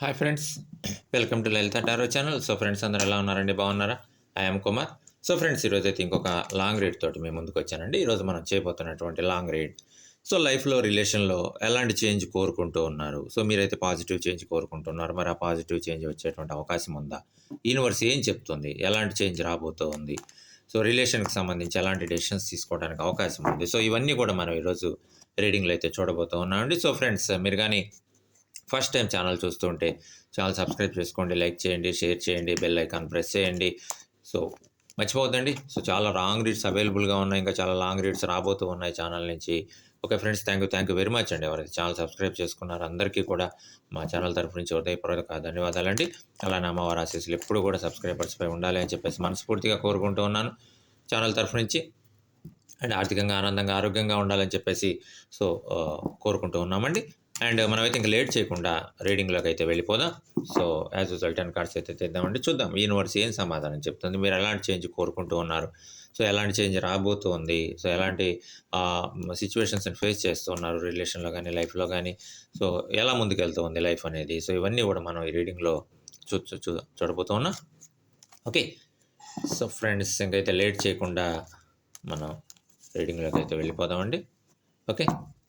Hi friends welcome to Lalitha tarot channel so friends అందరూ ఎలా ఉన్నారండి? బాగున్నారా? ఐఎమ్ కుమార్ సో ఫ్రెండ్స్ ఈరోజు అయితే ఇంకొక లాంగ్ రీడ్ తోటి మేము ముందుకు వచ్చానండి. ఈరోజు మనం చేయబోతున్నటువంటి లాంగ్ రీడ్ సో లైఫ్లో రిలేషన్లో ఎలాంటి చేంజ్ కోరుకుంటూ ఉన్నారు? సో మీరైతే పాజిటివ్ చేంజ్ కోరుకుంటున్నారు. మరి ఆ పాజిటివ్ చేంజ్ వచ్చేటువంటి అవకాశం ఉందా? యూనివర్స్ ఏం చెప్తుంది? ఎలాంటి చేంజ్ రాబోతోంది సో రిలేషన్కి సంబంధించి ఎలాంటి డెసిషన్స్ తీసుకోవడానికి అవకాశం ఉంది? సో ఇవన్నీ కూడా మనం ఈరోజు రీడింగ్లో అయితే చూడబోతూ ఉన్నామండి. సో ఫ్రెండ్స్ మీరు కానీ ఫస్ట్ టైం ఛానల్ చూస్తుంటే ఛానల్ సబ్స్క్రైబ్ చేసుకోండి లైక్ చేయండి షేర్ చేయండి బెల్ ఐకాన్ ప్రెస్ చేయండి. సో మర్చిపోవద్దండి. సో చాలా లాంగ్ రీడ్స్ అవైలబుల్గా ఉన్నాయి. ఇంకా చాలా లాంగ్ రీడ్స్ రాబోతూ ఉన్నాయి ఛానల్ నుంచి. Okay friends thank you thank you very much అండి. ఎవరైతే ఛానల్ సబ్స్క్రైబ్ చేసుకున్నారు అందరికీ కూడా మా ఛానల్ తరఫు నుంచి హృదయపూర్వక ధన్యవాదాలండి. అలానే అమ్మవారి ఆశీస్సులు ఎప్పుడు కూడా సబ్స్క్రైబర్స్పై ఉండాలి అని చెప్పేసి మనస్ఫూర్తిగా కోరుకుంటూ ఉన్నాను ఛానల్ తరఫు నుంచి. అండ్ ఆర్థికంగా ఆనందంగా ఆరోగ్యంగా ఉండాలని చెప్పేసి సో కోరుకుంటూ ఉన్నామండి. అండ్ మనమైతే ఇంకా లేట్ చేయకుండా రీడింగ్లోకి అయితే వెళ్ళిపోదాం. So as usual ten cards అయితే తెద్దామండి చూద్దాం. యూనివర్స్ ఏం సమాధానం చెప్తుంది? మీరు ఎలాంటి చేంజ్ కోరుకుంటూ ఉన్నారు? సో ఎలాంటి చేంజ్ రాబోతుంది? సో ఎలాంటి సిచ్యువేషన్స్ని ఫేస్ చేస్తూ ఉన్నారు? రిలేషన్లో కానీ లైఫ్లో కానీ సో ఎలా ముందుకెళ్తూ ఉంది లైఫ్ అనేది? సో ఇవన్నీ కూడా మనం ఈ రీడింగ్లో చూ చూ చూ చూడబోతూ ఉన్నాం. ఓకే. సో ఫ్రెండ్స్ ఇంకైతే లేట్ చేయకుండా మనం రీడింగ్లోకి అయితే వెళ్ళిపోదామండి. ఓకే.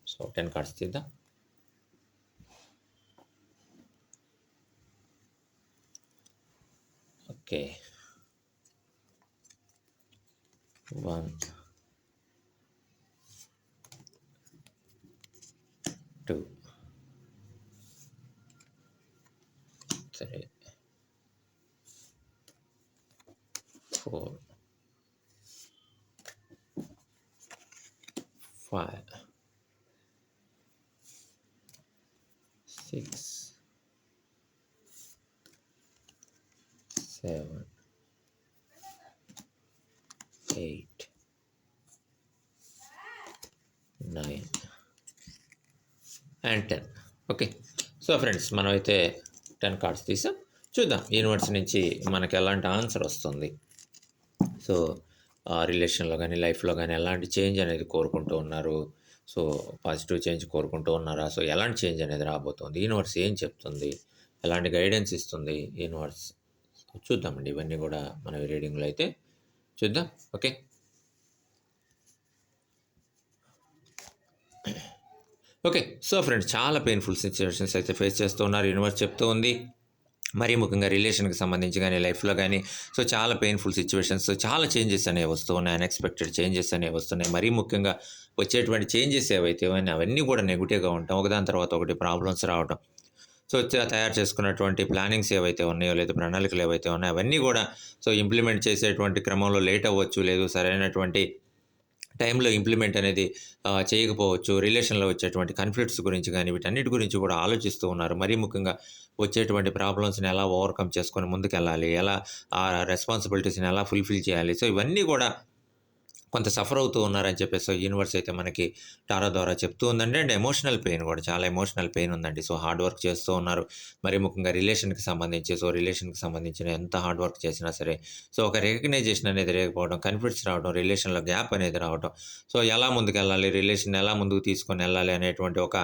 సో టెన్ కార్డ్స్ తీద్దాం. Okay one two three and ten okay so friends మనమైతే టెన్ కార్డ్స్ తీసాం. చూద్దాం. యూనివర్స్ నుంచి మనకి ఎలాంటి ఆన్సర్ వస్తుంది? సో రిలేషన్లో కానీ లైఫ్లో కానీ ఎలాంటి చేంజ్ అనేది కోరుకుంటూ ఉన్నారు? సో పాజిటివ్ చేంజ్ కోరుకుంటూ ఉన్నారా? సో ఎలాంటి చేంజ్ అనేది రాబోతుంది? యూనివర్స్ ఏం చెప్తుంది? ఎలాంటి గైడెన్స్ ఇస్తుంది? యూనివర్స్ చూద్దామండి. ఇవన్నీ కూడా మన రీడింగ్లో అయితే చూద్దాం. ఓకే ఓకే సో ఫ్రెండ్స్ చాలా పెయిన్ఫుల్ సిచ్యువేషన్స్ అయితే ఫేస్ చేస్తూ ఉన్నారు. యూనివర్స్ చెప్తూ ఉంది. మరీ ముఖ్యంగా రిలేషన్కి సంబంధించి కానీ లైఫ్లో కానీ సో చాలా పెయిన్ఫుల్ సిచ్యువేషన్స్ చాలా చేంజెస్ అనేవి వస్తూ ఉన్నాయి. అన్ఎక్స్పెక్టెడ్ చేంజెస్ అనేవి వస్తున్నాయి. మరీ ముఖ్యంగా వచ్చేటువంటి చేంజెస్ ఏవైతే అవన్నీ అవన్నీ కూడా నెగిటివ్గా ఉంటాం ఒకదాని తర్వాత ఒకటి ప్రాబ్లమ్స్ రావడం సో తయారు చేసుకున్నటువంటి ప్లానింగ్స్ ఏవైతే ఉన్నాయో లేదా ప్రణాళికలు ఏవైతే ఉన్నాయో అవన్నీ కూడా సో ఇంప్లిమెంట్ చేసేటువంటి క్రమంలో లేట్ అవ్వచ్చు లేదు సరైనటువంటి టైంలో ఇంప్లిమెంట్ అనేది చేయకపోవచ్చు. రిలేషన్లో వచ్చేటువంటి కాన్ఫ్లిక్ట్స్ గురించి కానీ వీటన్నిటి గురించి కూడా ఆలోచిస్తూ ఉన్నారు. మరీ ముఖ్యంగా వచ్చేటువంటి ప్రాబ్లమ్స్ని ఎలా ఓవర్కమ్ చేసుకొని ముందుకెళ్ళాలి? ఎలా ఆ రెస్పాన్సిబిలిటీస్ని ఎలా ఫుల్ఫిల్ చేయాలి? సో ఇవన్నీ కూడా కొంత సఫర్ అవుతూ ఉన్నారని చెప్పేసి సో యూనివర్స్ అయితే మనకి టారా ద్వారా చెప్తూ ఉందండి. అండ్ ఎమోషనల్ పెయిన్ కూడా చాలా ఎమోషనల్ పెయిన్ ఉందండి. సో హార్డ్ వర్క్ చేస్తూ ఉన్నారు. మరి ముఖ్యంగా రిలేషన్కి సంబంధించి సో రిలేషన్కి సంబంధించిన ఎంత హార్డ్ వర్క్ చేసినా సరే సో ఒక రికగ్నైజేషన్ అనేది లేకపోవడం కన్ఫ్లిక్ట్స్ రావడం రిలేషన్లో గ్యాప్ అనేది రావడం సో ఎలా ముందుకు రిలేషన్ ఎలా ముందుకు తీసుకొని వెళ్ళాలి అనేటువంటి ఒక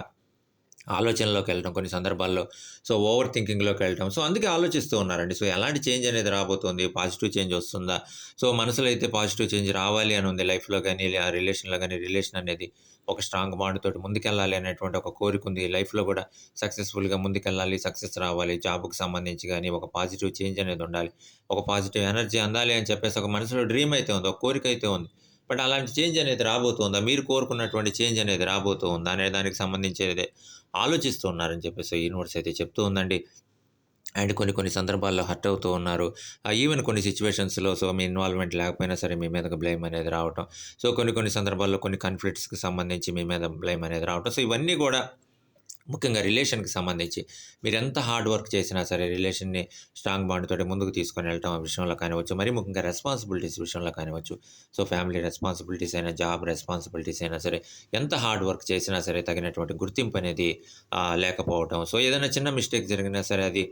ఆలోచనలోకి వెళ్ళడం కొన్ని సందర్భాల్లో సో ఓవర్ థింకింగ్లోకి వెళ్ళడం సో అందుకే ఆలోచిస్తూ ఉన్నారండి. సో ఎలాంటి చేంజ్ అనేది రాబోతుంది? పాజిటివ్ చేంజ్ వస్తుందా? సో మనసులో అయితే పాజిటివ్ చేంజ్ రావాలి అని ఉంది. లైఫ్లో కానీ ఆ రిలేషన్లో కానీ రిలేషన్ అనేది ఒక స్ట్రాంగ్ బాండ్ తోటి ముందుకెళ్ళాలి అనేటువంటి ఒక కోరిక ఉంది. లైఫ్లో కూడా సక్సెస్ఫుల్గా ముందుకెళ్ళాలి సక్సెస్ రావాలి. జాబ్కి సంబంధించి కానీ ఒక పాజిటివ్ చేంజ్ అనేది ఉండాలి. ఒక పాజిటివ్ ఎనర్జీ అందాలి అని చెప్పేసి ఒక మనసులో డ్రీమ్ అయితే ఉంది. ఒక కోరిక అయితే ఉంది. బట్ అలాంటి చేంజ్ అనేది రాబోతుందా? మీరు కోరుకున్నటువంటి చేంజ్ అనేది రాబోతుందా? అనే దానికి సంబంధించేదే ఆలోచిస్తూ ఉన్నారని చెప్పేసి యూనివర్స్ అయితే చెప్తూ ఉందండి. అండ్ కొన్ని కొన్ని సందర్భాల్లో హర్ట్ అవుతూ ఉన్నారు. ఈవెన్ కొన్ని సిచ్యువేషన్స్లో సో మీ ఇన్వాల్వ్మెంట్ లేకపోయినా సరే మీ మీద బ్లేమ్ అనేది రావటం. సో కొన్ని కొన్ని సందర్భాల్లో కొన్ని కాన్ఫ్లిక్ట్స్కి సంబంధించి మీ మీద బ్లేమ్ అనేది రావటం. సో ఇవన్నీ కూడా ముఖ్యంగా రిలేషన్కి సంబంధించి. మీరు ఎంత హార్డ్ వర్క్ చేసినా సరే రిలేషన్ని స్ట్రాంగ్ బాండ్ తోటి ముందుకు తీసుకొని వెళ్ళటం ఆ విషయంలో కానివచ్చు మరి ముఖ్యంగా రెస్పాన్సిబిలిటీస్ విషయంలో కానివచ్చు సో ఫ్యామిలీ రెస్పాన్సిబిలిటీస్ అయినా జాబ్ రెస్పాన్సిబిలిటీస్ అయినా సరే ఎంత హార్డ్ వర్క్ చేసినా సరే తగినటువంటి గుర్తింపు అనేది లేకపోవటం. సో ఏదైనా చిన్న మిస్టేక్ జరిగినా సరే అది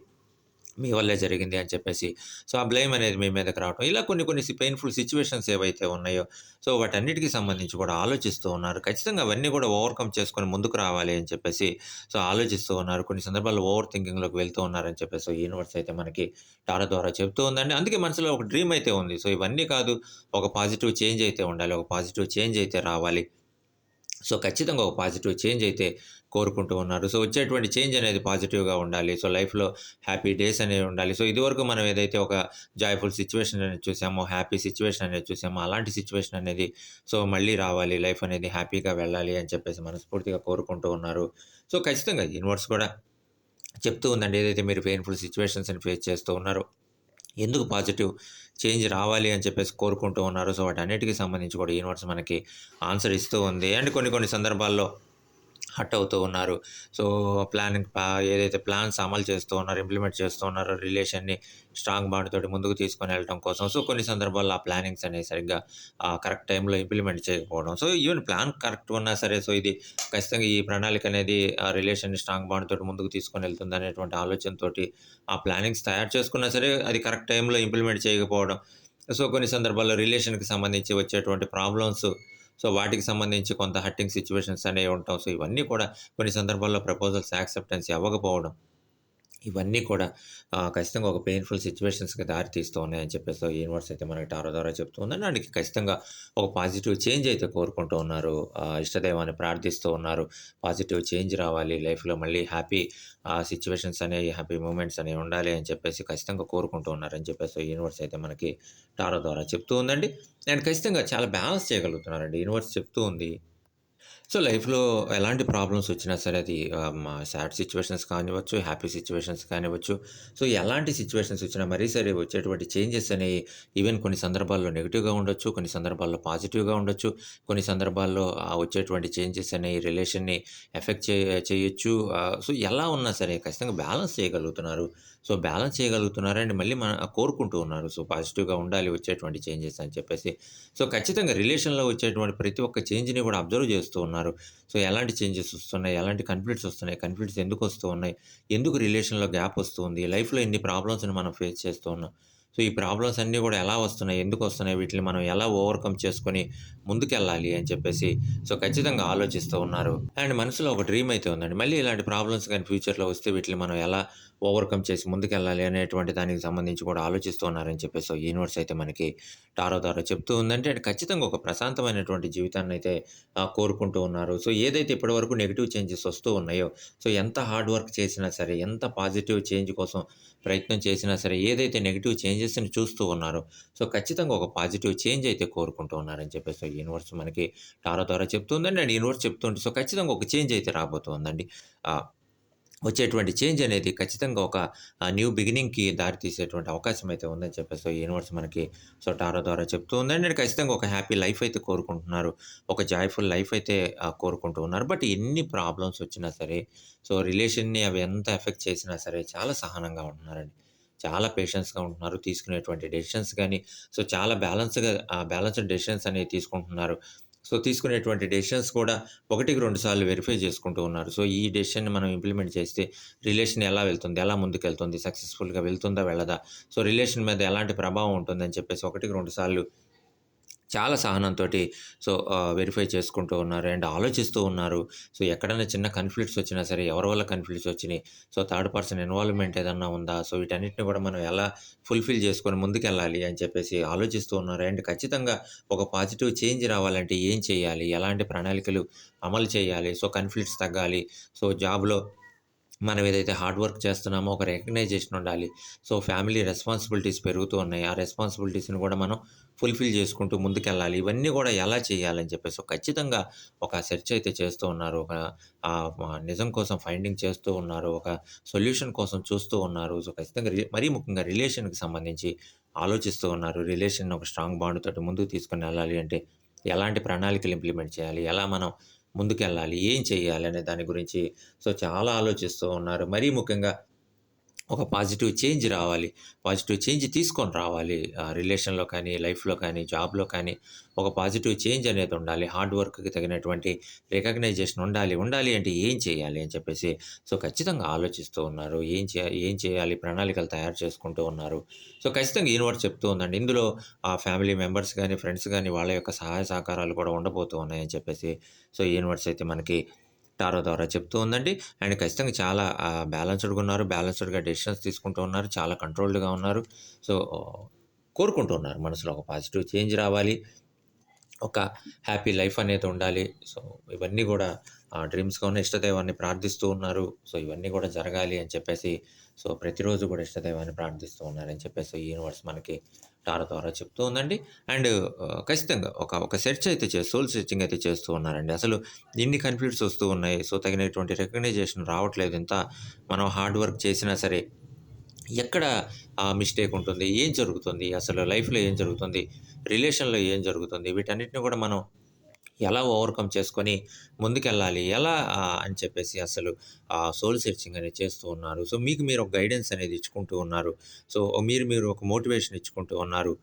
మీ వల్లే జరిగింది అని చెప్పేసి. సో ఆ బ్లేమ్ అనేది మీ మీదకి రావటం. ఇలా కొన్ని కొన్ని పెయిన్ఫుల్ సిచ్యువేషన్స్ ఏవైతే ఉన్నాయో సో వాటన్నిటికీ సంబంధించి కూడా ఆలోచిస్తూ ఉన్నారు. ఖచ్చితంగా అవన్నీ కూడా ఓవర్కమ్ చేసుకొని ముందుకు రావాలి అని చెప్పేసి సో ఆలోచిస్తూ ఉన్నారు. కొన్ని సందర్భాల్లో ఓవర్ థింకింగ్లోకి వెళ్తూ ఉన్నారని చెప్పేసి సో యూనివర్స్ అయితే మనకి టారా ద్వారా చెప్తూ ఉందండి. అందుకే మనసులో ఒక డ్రీమ్ అయితే ఉంది. సో ఇవన్నీ కాదు ఒక పాజిటివ్ చేంజ్ అయితే ఉండాలి. ఒక పాజిటివ్ చేంజ్ అయితే రావాలి. సో ఖచ్చితంగా ఒక పాజిటివ్ చేంజ్ అయితే కోరుకుంటూ ఉన్నారు. సో వచ్చేటువంటి చేంజ్ అనేది పాజిటివ్గా ఉండాలి. సో లైఫ్లో హ్యాపీ డేస్ అనేవి ఉండాలి. సో ఇదివరకు మనం ఏదైతే ఒక జాయ్ఫుల్ సిచ్యువేషన్ అనేది చూసామో హ్యాపీ సిచ్యువేషన్ అనేది చూసామో అలాంటి సిచ్యువేషన్ అనేది సో మళ్ళీ రావాలి లైఫ్ అనేది హ్యాపీగా వెళ్ళాలి అని చెప్పేసి మనస్ఫూర్తిగా కోరుకుంటూ ఉన్నారు. సో ఖచ్చితంగా యూనివర్స్ కూడా చెప్తూ ఉందండి. ఏదైతే మీరు పెయిన్ఫుల్ సిచ్యువేషన్స్ని ఫేస్ చేస్తూ ఉన్నారో ఎందుకు పాజిటివ్ చేంజ్ రావాలి అని చెప్పేసి కోరుకుంటూ ఉన్నారు సో వాటి అన్నిటికీ సంబంధించి కూడా యూనివర్స్ మనకి ఆన్సర్ ఇస్తూ ఉంది. అండ్ కొన్ని కొన్ని సందర్భాల్లో హట్ అవుతూ ఉన్నారు. సో ప్లానింగ్ ఏదైతే ప్లాన్స్ అమలు చేస్తూ ఉన్నారో ఇంప్లిమెంట్ చేస్తూ ఉన్నారో రిలేషన్ని స్ట్రాంగ్ బాండ్ తోటి ముందుకు తీసుకొని వెళ్ళడం కోసం సో కొన్ని సందర్భాల్లో ఆ ప్లానింగ్స్ అనేవి సరిగ్గా కరెక్ట్ టైంలో ఇంప్లిమెంట్ చేయకపోవడం సో ఈవెన్ ప్లాన్ కరెక్ట్ ఉన్నా సరే సో ఇది ఖచ్చితంగా ఈ ప్రణాళిక అనేది ఆ రిలేషన్ని స్ట్రాంగ్ బాండ్ తోటి ముందుకు తీసుకొని వెళ్తుంది అనేటువంటి ఆలోచనతోటి ఆ ప్లానింగ్స్ తయారు చేసుకున్నా సరే అది కరెక్ట్ టైంలో ఇంప్లిమెంట్ చేయకపోవడం సో కొన్ని సందర్భాల్లో రిలేషన్కి సంబంధించి వచ్చేటువంటి ప్రాబ్లమ్స్ సో వాటికి సంబంధించి కొంత హట్టింగ్ సిచ్యువేషన్స్ అనేవి ఉంటాం. సో ఇవన్నీ కూడా కొన్ని సందర్భాల్లో ప్రపోజల్స్ యాక్సెప్టెన్స్ అవ్వకపోవడం ఇవన్నీ కూడా ఖచ్చితంగా ఒక పెయిన్ఫుల్ సిచ్యువేషన్స్కి దారితీస్తూ ఉన్నాయని చెప్పేసి యూనివర్స్ అయితే మనకి టారో ద్వారా చెప్తూ ఉందని దానికి ఖచ్చితంగా ఒక పాజిటివ్ చేంజ్ అయితే కోరుకుంటూ ఉన్నారు. ఇష్టదైవాన్ని ప్రార్థిస్తూ ఉన్నారు. పాజిటివ్ చేంజ్ రావాలి లైఫ్లో మళ్ళీ హ్యాపీ సిచ్యువేషన్స్ అనేవి హ్యాపీ మూమెంట్స్ అనేవి ఉండాలి అని చెప్పేసి ఖచ్చితంగా కోరుకుంటూ ఉన్నారని చెప్పేసి యూనివర్స్ అయితే మనకి టారో ద్వారా చెప్తూ ఉందండి. అండ్ ఖచ్చితంగా చాలా బ్యాలెన్స్ చేయగలుగుతున్నారండి. యూనివర్స్ చెప్తూ ఉంది సో లైఫ్లో ఎలాంటి ప్రాబ్లమ్స్ వచ్చినా సరే అది సాడ్ సిచ్యువేషన్స్ కానివ్వచ్చు హ్యాపీ సిచ్యువేషన్స్ కానివ్వచ్చు. సో ఎలాంటి సిచ్యువేషన్స్ వచ్చినా మరీ సరే వచ్చేటువంటి చేంజెస్ అనేవి ఈవెన్ కొన్ని సందర్భాల్లో నెగిటివ్గా ఉండొచ్చు కొన్ని సందర్భాల్లో పాజిటివ్గా ఉండొచ్చు కొన్ని సందర్భాల్లో వచ్చేటువంటి చేంజెస్ అనేవి రిలేషన్ని ఎఫెక్ట్ చే చేయొచ్చు. సో ఎలా ఉన్నా సరే ఖచ్చితంగా బ్యాలెన్స్ చేయగలుగుతున్నారు. సో బ్యాలెన్స్ చేయగలుగుతున్నారు అండ్ మళ్ళీ మన కోరుకుంటూ ఉన్నారు. సో పాజిటివ్గా ఉండాలి వచ్చేటువంటి చేంజెస్ అని చెప్పేసి. సో ఖచ్చితంగా రిలేషన్లో వచ్చేటువంటి ప్రతి ఒక్క చేంజ్ని కూడా అబ్జర్వ్ చేస్తూ ఉన్నారు. సో ఎలాంటి చేంజెస్ వస్తున్నాయి? ఎలాంటి కన్ఫ్లిక్ట్స్ వస్తున్నాయి? కన్ఫ్లిక్ట్స్ ఎందుకు వస్తూ ఉన్నాయి? ఎందుకు రిలేషన్లో గ్యాప్ వస్తుంది లైఫ్లో ఎన్ని ప్రాబ్లమ్స్ని మనం ఫేస్ చేస్తూ ఉన్నాం? సో ఈ ప్రాబ్లమ్స్ అన్నీ కూడా ఎలా వస్తున్నాయి? ఎందుకు వస్తున్నాయి? వీటిని మనం ఎలా ఓవర్కమ్ చేసుకొని ముందుకెళ్ళాలి అని చెప్పేసి సో ఖచ్చితంగా ఆలోచిస్తూ ఉన్నారు. అండ్ మనసులో ఒక డ్రీమ్ అయితే ఉందండి. మళ్ళీ ఇలాంటి ప్రాబ్లమ్స్ కానీ ఫ్యూచర్లో వస్తే వీటిని మనం ఎలా ఓవర్కమ్ చేసి ముందుకెళ్ళాలి అనేటువంటి దానికి సంబంధించి కూడా ఆలోచిస్తూ ఉన్నారని చెప్పేసి సో యూనివర్స్ అయితే మనకి టారో తారో చెప్తూ ఉందంటే అండ్ ఖచ్చితంగా ఒక ప్రశాంతమైనటువంటి జీవితాన్ని అయితే కోరుకుంటూ ఉన్నారు. సో ఏదైతే ఇప్పటివరకు నెగిటివ్ చేంజెస్ వస్తూ ఉన్నాయో సో ఎంత హార్డ్ వర్క్ చేసినా సరే ఎంత పాజిటివ్ చేంజ్ కోసం ప్రయత్నం చేసినా సరే ఏదైతే నెగిటివ్ చేంజెస్ని చూస్తూ ఉన్నారో సో ఖచ్చితంగా ఒక పాజిటివ్ చేంజ్ అయితే కోరుకుంటూ ఉన్నారని చెప్పేసి సో యూనివర్స్ మనకి టారో ద్వారా చెప్తుందండి. అండ్ యూనివర్స్ చెప్తుంది సో ఖచ్చితంగా ఒక చేంజ్ అయితే రాబోతుందండి వచ్చేటువంటి చేంజ్ అనేది ఖచ్చితంగా ఒక న్యూ బిగినింగ్కి దారి తీసేటువంటి అవకాశం అయితే ఉందని చెప్పేసి సో యూనివర్స్ మనకి సో టారో ద్వారా చెప్తూ ఉందండి నేను ఖచ్చితంగా ఒక హ్యాపీ లైఫ్ అయితే కోరుకుంటున్నారు. ఒక జాయ్ఫుల్ లైఫ్ అయితే కోరుకుంటూ ఉన్నారు. బట్ ఎన్ని ప్రాబ్లమ్స్ వచ్చినా సరే సో రిలేషన్ని అవి ఎంత ఎఫెక్ట్ చేసినా సరే చాలా సహనంగా ఉంటున్నారండి. చాలా పేషెన్స్గా ఉంటున్నారు. తీసుకునేటువంటి డెసిషన్స్ కానీ సో చాలా బ్యాలెన్స్గా బ్యాలెన్స్డ్ డెసిషన్స్ అనేవి తీసుకుంటున్నారు. సో తీసుకునేటువంటి డెసిషన్స్ కూడా ఒకటికి రెండు సార్లు వెరిఫై చేసుకుంటూ ఉన్నారు. సో ఈ డెసిషన్ని మనం ఇంప్లిమెంట్ చేస్తే రిలేషన్ ఎలా వెళ్తుంది? ఎలా ముందుకెళ్తుంది? సక్సెస్ఫుల్గా వెళ్తుందా? వెళ్ళదా? సో రిలేషన్ మీద ఎలాంటి ప్రభావం ఉంటుందని చెప్పేసి ఒకటికి రెండు సార్లు చాలా సహనంతో సో వెరిఫై చేసుకుంటూ ఉన్నారు అండ్ ఆలోచిస్తూ ఉన్నారు. సో ఎక్కడైనా చిన్న కన్ఫ్లిక్ట్స్ వచ్చినా సరే ఎవరి వల్ల కన్ఫ్లిక్ట్స్ వచ్చినాయి? సో థర్డ్ పర్సన్ ఇన్వాల్వ్మెంట్ ఏదన్నా ఉందా? సో వీటన్నిటిని కూడా మనం ఎలా ఫుల్ఫిల్ చేసుకొని ముందుకెళ్ళాలి అని చెప్పేసి ఆలోచిస్తూ ఉన్నారు. అండ్ ఖచ్చితంగా ఒక పాజిటివ్ చేంజ్ రావాలంటే ఏం చేయాలి? ఎలాంటి ప్రణాళికలు అమలు చేయాలి? సో కన్ఫ్లిక్ట్స్ తగ్గాలి. సో జాబ్లో మనం ఏదైతే హార్డ్ వర్క్ చేస్తున్నామో ఒక రికగ్నైజేషన్ ఉండాలి. సో ఫ్యామిలీ రెస్పాన్సిబిలిటీస్ పెరుగుతూ ఉన్నాయి. ఆ రెస్పాన్సిబిలిటీస్ని కూడా మనం ఫుల్ఫిల్ చేసుకుంటూ ముందుకెళ్ళాలి. ఇవన్నీ కూడా ఎలా చేయాలని చెప్పేసి ఖచ్చితంగా ఒక సెర్చ్ అయితే చేస్తూ ఉన్నారు. ఒక నిజం కోసం ఫైండింగ్ చేస్తూ ఉన్నారు. ఒక సొల్యూషన్ కోసం చూస్తూ ఉన్నారు. సో ఖచ్చితంగా రి- మరీ ముఖ్యంగా రిలేషన్కి సంబంధించి ఆలోచిస్తూ ఉన్నారు. రిలేషన్ ఒక స్ట్రాంగ్ బాండ్ తోటి ముందుకు తీసుకుని వెళ్ళాలి అంటే ఎలాంటి ప్రణాళికలు ఇంప్లిమెంట్ చేయాలి? ఎలా మనం ముందుకెళ్ళాలి? ఏం చేయాలి? అనే దాని గురించి సో చాలా ఆలోచిస్తూ ఉన్నారు. మరీ ముఖ్యంగా ఒక పాజిటివ్ చేంజ్ రావాలి. పాజిటివ్ చేంజ్ తీసుకొని రావాలి. రిలేషన్‌లో కానీ, లైఫ్‌లో కానీ, జాబ్‌లో కానీ ఒక పాజిటివ్ చేంజ్ అనేది ఉండాలి. హార్డ్ వర్క్‌కి తగినటువంటి రికగ్నైజేషన్ ఉండాలి. ఉండాలి అంటే ఏం చేయాలి అని చెప్పేసి సో, ఖచ్చితంగా ఆలోచిస్తూ ఉన్నారు. ఏం చే ఏం చేయాలి ప్రణాళికలు తయారు చేసుకుంటూ ఉన్నారు. సో, ఖచ్చితంగా యూనివర్స్ చెప్తూ ఉందండి. ఇందులో ఆ ఫ్యామిలీ మెంబర్స్ కానీ ఫ్రెండ్స్ కానీ వాళ్ళ యొక్క సహాయ సహకారాలు కూడా ఉండబోతూ ఉన్నాయని చెప్పేసి సో, యూనివర్స్ అయితే మనకి టారో ద్వారా చెప్తూ ఉందండి. అండ్ ఖచ్చితంగా చాలా బ్యాలెన్స్‌డ్‌గా ఉన్నారు. బ్యాలెన్స్‌డ్‌గా డెసిషన్స్ తీసుకుంటూ ఉన్నారు. చాలా కంట్రోల్డ్‌గా ఉన్నారు. సో, కోరుకుంటూ ఉన్నారు మనసులో ఒక పాజిటివ్ చేంజ్ రావాలి. ఒక హ్యాపీ లైఫ్ అనేది ఉండాలి. సో, ఇవన్నీ కూడా డ్రీమ్స్‌గా ఉన్న ఇష్టదైవాన్ని ప్రార్థిస్తూ ఉన్నారు. సో, ఇవన్నీ కూడా జరగాలి అని చెప్పేసి సో, ప్రతిరోజు కూడా ఇష్టదైవాన్ని ప్రార్థిస్తూ ఉన్నారని చెప్పేసి యూనివర్స్ మనకి టారో ద్వారా చెప్తూ ఉందండి. అండ్ ఖచ్చితంగా ఒక ఒక సెర్చ్ అయితే చే సోల్ సెర్చింగ్ అయితే చేస్తూ ఉన్నారండి. అసలు ఇన్ని కన్‌ఫ్లిక్ట్స్ వస్తూ ఉన్నాయి. సో, తగినటువంటి రికగ్నైజేషన్ రావట్లేదు. ఎంత మనం హార్డ్ వర్క్ చేసినా సరే ఎక్కడ ఆ మిస్టేక్ ఉంటుంది? ఏం జరుగుతుంది? అసలు లైఫ్‌లో ఏం జరుగుతుంది? రిలేషన్‌లో ఏం జరుగుతుంది? వీటన్నిటిని కూడా మనం ఎలా ఓవర్‌కమ్ చేసుకొని ముందుకెళ్ళాలి? ఎలా అని చెప్పేసి అసలు సోల్ సెర్చింగ్ అనేది చేస్తూ ఉన్నారు. సో, మీకు మీరు ఒక గైడెన్స్ అనేది ఇచ్చుకుంటూ ఉన్నారు. సో, మీరు మీరు ఒక మోటివేషన్ ఇచ్చుకుంటూ ఉన్నారు.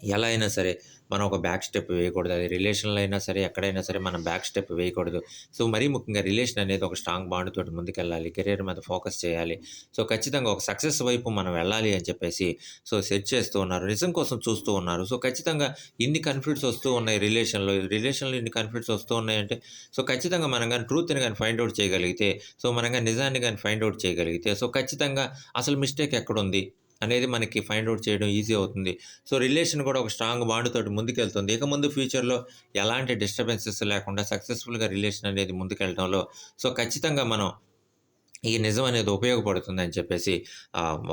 ఎలా అయినా సరే మనం ఒక బ్యాక్ స్టెప్ వేయకూడదు. అది రిలేషన్‌లో అయినా సరే, ఎక్కడైనా సరే మనం బ్యాక్ స్టెప్ వేయకూడదు. సో, మరీ ముఖ్యంగా రిలేషన్ అనేది ఒక స్ట్రాంగ్ బాండ్ తోటి ముందుకెళ్ళాలి. కెరీర్ మీద ఫోకస్ చేయాలి. సో, ఖచ్చితంగా ఒక సక్సెస్ వైపు మనం వెళ్ళాలి అని చెప్పేసి సో, సెట్ చేస్తూ ఉన్నారు. నిజం కోసం చూస్తూ ఉన్నారు. సో, ఖచ్చితంగా ఇన్ని కన్‌ఫ్లిక్ట్స్ వస్తూ ఉన్నాయి రిలేషన్‌లో. రిలేషన్‌లో ఇన్ని కన్‌ఫ్లిక్ట్స్ వస్తూ ఉన్నాయంటే సో, ఖచ్చితంగా మనం కానీ ట్రూత్‌ని కానీ ఫైండ్ అవుట్ చేయగలిగితే, సో, మనం నిజాన్ని కానీ ఫైండ్ అవుట్ చేయగలిగితే, సో, ఖచ్చితంగా అసలు మిస్టేక్ ఎక్కడుంది? అనేది మనకి ఫైండ్ అవుట్ చేయడం ఈజీ అవుతుంది. సో, రిలేషన్ కూడా ఒక స్ట్రాంగ్ బాండ్ తోటి ముందుకెళ్తుంది. ఇక ముందు ఫ్యూచర్‌లో ఎలాంటి డిస్టర్బెన్సెస్ లేకుండా సక్సెస్‌ఫుల్‌గా రిలేషన్ అనేది ముందుకెళ్ళడంలో సో, ఖచ్చితంగా మనం ఈ నిజం అనేది ఉపయోగపడుతుందని చెప్పేసి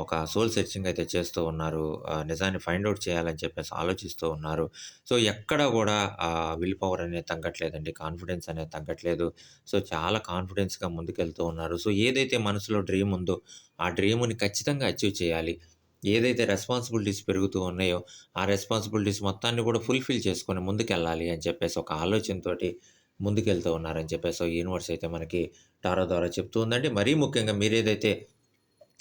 ఒక సోల్ సెర్చింగ్ అయితే చేస్తూ ఉన్నారు. నిజాన్ని ఫైండ్ అవుట్ చేయాలని చెప్పేసి ఆలోచిస్తూ ఉన్నారు. సో, ఎక్కడ కూడా విల్ పవర్ అనేది తగ్గట్లేదండి. కాన్ఫిడెన్స్ అనేది తగ్గట్లేదు. సో, చాలా కాన్ఫిడెన్స్‌గా ముందుకెళ్తూ ఉన్నారు. సో, ఏదైతే మనసులో డ్రీమ్ ఉందో ఆ డ్రీమ్‌ని ఖచ్చితంగా అచీవ్ చేయాలి. ఏదైతే రెస్పాన్సిబిలిటీస్ పెరుగుతూ ఉన్నాయో ఆ రెస్పాన్సిబిలిటీస్ మొత్తాన్ని కూడా ఫుల్‌ఫిల్ చేసుకొని ముందుకెళ్ళాలి అని చెప్పేసి ఒక ఆలోచనతోటి ముందుకెళ్తూ ఉన్నారని చెప్పేసి యూనివర్స్ అయితే మనకి టారో ద్వారా చెప్తూ ఉందండి. మరీ ముఖ్యంగా మీరేదైతే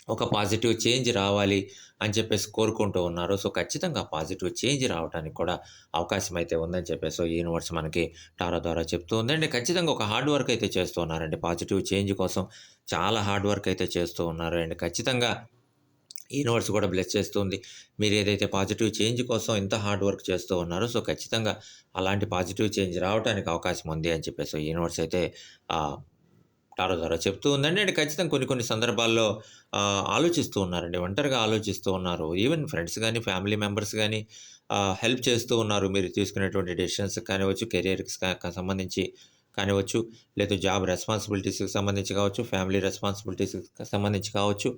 ఒక పాజిటివ్ చేంజ్ రావాలి అని చెప్పేసి కోరుకుంటూ ఉన్నారు సో, ఖచ్చితంగా పాజిటివ్ చేంజ్ రావటానికి కూడా అవకాశం అయితే ఉందని చెప్పేసి యూనివర్స్ మనకి టారో ద్వారా చెప్తూ ఉందండి. ఖచ్చితంగా ఒక హార్డ్ వర్క్ అయితే చేస్తూ ఉన్నారండి. పాజిటివ్ చేంజ్ కోసం చాలా హార్డ్ వర్క్ అయితే చేస్తూ ఉన్నారు. అండ్ ఖచ్చితంగా యూనివర్స్ కూడా బ్లెస్ చేస్తుంది. ఏదైతే పాజిటివ్ చేంజ్ కోసం ఇంత హార్డ్ వర్క్ చేస్తూ ఉన్నారో సో, ఖచ్చితంగా అలాంటి పాజిటివ్ చేంజ్ రావటానికి అవకాశం ఉంది అని చెప్పేసి యూనివర్స్ అయితే టారో ద్వారా చెప్తూ ఉందండి. అండ్ ఖచ్చితంగా కొన్ని కొన్ని సందర్భాల్లో ఆలోచిస్తూ ఉన్నారండి. ఒంటరిగా ఆలోచిస్తూ ఉన్నారు. ఈవెన్ ఫ్రెండ్స్ కానీ ఫ్యామిలీ మెంబర్స్ కానీ హెల్ప్ చేస్తూ ఉన్నారు. మీరు తీసుకునేటువంటి డెసిషన్స్ కానివ్వచ్చు, కెరియర్‌కి సంబంధించి కానివ్వచ్చు, లేదా జాబ్ రెస్పాన్సిబిలిటీస్‌కి సంబంధించి కావచ్చు, ఫ్యామిలీ రెస్పాన్సిబిలిటీస్‌కి సంబంధించి కావచ్చు.